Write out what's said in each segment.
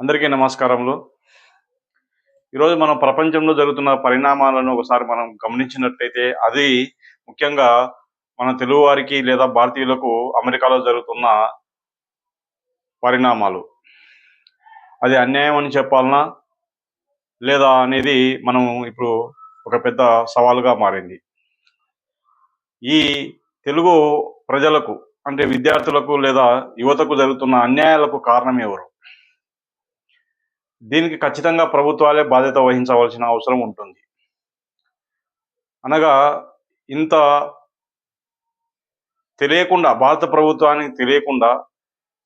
అందరికీ నమస్కారములు. ఈరోజు మనం ప్రపంచంలో జరుగుతున్న పరిణామాలను ఒకసారి మనం గమనించినట్లయితే అది ముఖ్యంగా మన తెలుగువారికి లేదా భారతీయులకు అమెరికాలో జరుగుతున్న పరిణామాలు. అది అన్యాయం అని చెప్పాలనా? లేదా అనేది మనం ఇప్పుడు ఒక పెద్ద సవాలుగా మారింది. ఈ తెలుగు ప్రజలకు అంటే విద్యార్థులకు లేదా యువతకు జరుగుతున్న అన్యాయాలకు కారణం ఎవరు? దీనికి ఖచ్చితంగా ప్రభుత్వాలే బాధ్యత వహించవలసిన అవసరం ఉంటుంది. అనగా ఇంత తెలియకుండా భారత ప్రభుత్వానికి తెలియకుండా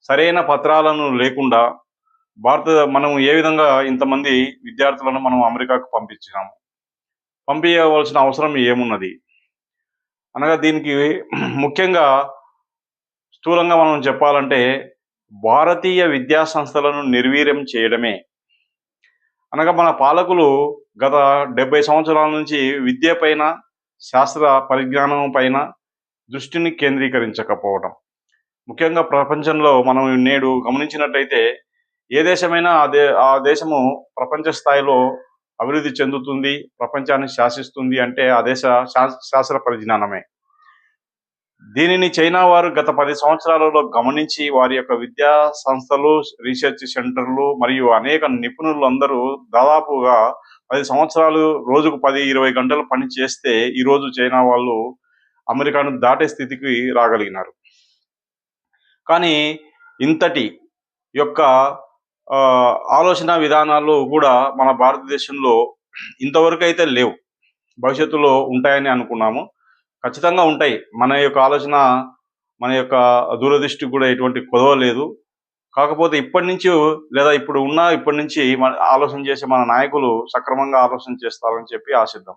సరైన పత్రాలను లేకుండా భారత మనం ఏ విధంగా ఇంతమంది విద్యార్థులను మనం అమెరికాకు పంపించినాము? పంపించవలసిన అవసరం ఏమున్నది? అనగా దీనికి ముఖ్యంగా స్థూలంగా మనం చెప్పాలంటే భారతీయ విద్యా సంస్థలను నిర్వీర్యం చేయడమే అనగా మన పాలకులు గత డెబ్బై సంవత్సరాల నుంచి విద్య పైన శాస్త్ర పరిజ్ఞానం పైన దృష్టిని కేంద్రీకరించకపోవడం ముఖ్యంగా ప్రపంచంలో మనం నేడు గమనించినట్లయితే ఏ దేశమైనా ఆ దే ఆ దేశము ప్రపంచ స్థాయిలో అభివృద్ధి చెందుతుంది ప్రపంచాన్ని శాసిస్తుంది అంటే ఆ దేశ శాస్త్ర పరిజ్ఞానమే. దీనిని చైనా వారు గత పది సంవత్సరాలలో గమనించి వారి యొక్క విద్యా సంస్థలు రీసెర్చ్ సెంటర్లు మరియు అనేక నిపుణులు అందరూ దాదాపుగా పది సంవత్సరాలు రోజుకు పది ఇరవై గంటలు పని చేస్తే ఈ రోజు చైనా వాళ్ళు అమెరికాను దాటే స్థితికి రాగలిగినారు. కానీ ఇంతటి యొక్క ఆలోచన విధానాలు కూడా మన భారతదేశంలో ఇంతవరకు అయితే లేవు. భవిష్యత్తులో ఉంటాయని అనుకున్నాము. ఖచ్చితంగా ఉంటాయి. మన యొక్క ఆలోచన మన యొక్క దూరదృష్టి కూడా ఎటువంటి కొదవ లేదు కాకపోతే ఇప్పటి నుంచి లేదా ఇప్పుడు ఉన్న ఇప్పటి నుంచి మన ఆలోచన చేసే మన నాయకులు సక్రమంగా ఆలోచన చేస్తారని చెప్పి ఆశిద్దాం.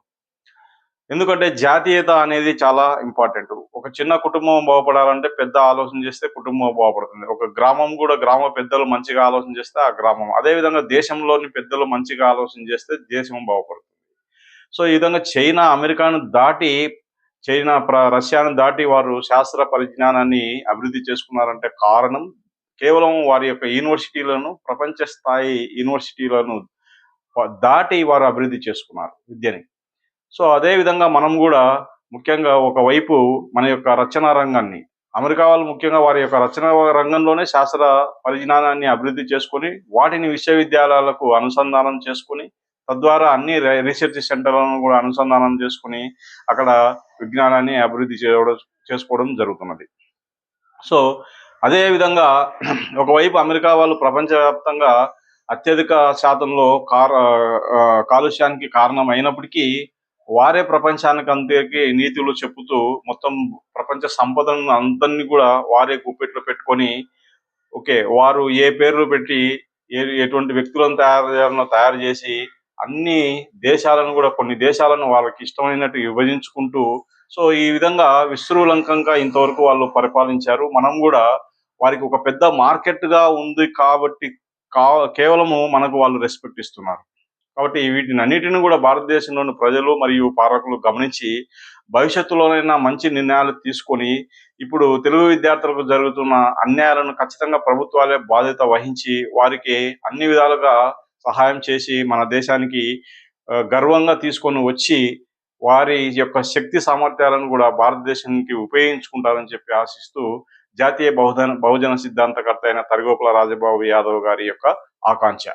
ఎందుకంటే జాతీయత అనేది చాలా ఇంపార్టెంట్. ఒక చిన్న కుటుంబం బాగుపడాలంటే పెద్ద ఆలోచన చేస్తే కుటుంబం బాగుపడుతుంది. ఒక గ్రామం కూడా గ్రామ పెద్దలు మంచిగా ఆలోచన చేస్తే ఆ గ్రామం. అదే విధంగా దేశంలోని పెద్దలు మంచిగా ఆలోచన చేస్తే దేశం బాగుపడుతుంది. సో ఈ విధంగా చైనా అమెరికాను దాటి చైనా ప్ర- రష్యాను దాటి వారు శాస్త్ర పరిజ్ఞానాన్ని అభివృద్ధి చేసుకున్నారంటే కారణం కేవలం వారి యొక్క యూనివర్సిటీలను ప్రపంచ స్థాయి యూనివర్సిటీలను దాటి వారు అభివృద్ధి చేసుకున్నారు విద్యని. సో అదే విధంగా మనం కూడా ముఖ్యంగా ఒకవైపు మన యొక్క రచనా రంగాన్ని అమెరికా వాళ్ళు ముఖ్యంగా వారి యొక్క రచన రంగంలోనే శాస్త్ర పరిజ్ఞానాన్ని అభివృద్ధి చేసుకొని వాటిని విశ్వవిద్యాలయాలకు అనుసంధానం చేసుకొని తద్వారా అన్ని రీసెర్చ్ సెంటర్లను కూడా అనుసంధానం చేసుకుని అక్కడ విజ్ఞానాన్ని అభివృద్ధి చేయడం చేసుకోవడం జరుగుతున్నది. సో అదే విధంగా ఒకవైపు అమెరికా వాళ్ళు ప్రపంచవ్యాప్తంగా అత్యధిక శాతంలో కార్ కాలుష్యానికి కారణం అయినప్పటికీ వారే ప్రపంచానికి అంతకి నీతులు చెప్పుతూ మొత్తం ప్రపంచ సంపదను అందరినీ కూడా వారే గుప్పెట్లో పెట్టుకొని ఓకే వారు ఏ పేర్లు పెట్టి ఎటువంటి వ్యక్తులను తయారు చేయాలనో తయారు చేసి అన్ని దేశాలను కూడా కొన్ని దేశాలను వాళ్ళకి ఇష్టమైనట్టు విభజించుకుంటూ సో ఈ విధంగా విశ్రులంకంగా ఇంతవరకు వాళ్ళు పరిపాలించారు. మనం కూడా వారికి ఒక పెద్ద మార్కెట్గా ఉంది కాబట్టి కా కేవలము మనకు వాళ్ళు రెస్పెక్ట్ ఇస్తున్నారు. కాబట్టి వీటిని అన్నిటిని కూడా భారతదేశంలోని ప్రజలు మరియు పాలకులు గమనించి భవిష్యత్తులోనైనా మంచి నిర్ణయాలు తీసుకొని ఇప్పుడు తెలుగు విద్యార్థులకు జరుగుతున్న అన్యాయాలను ఖచ్చితంగా ప్రభుత్వాలే బాధ్యత వహించి వారికి అన్ని విధాలుగా సహాయం చేసి మన దేశానికి గర్వంగా తీసుకొని వచ్చి వారి యొక్క శక్తి సామర్థ్యాలను కూడా భారతదేశానికి ఉపయోగించుకుంటారని చెప్పి ఆశిస్తూ జాతీయ బహుజన బహుజన సిద్ధాంతకర్త అయిన తరిగోపుల రాజబాబు యాదవ్ గారి యొక్క ఆకాంక్ష.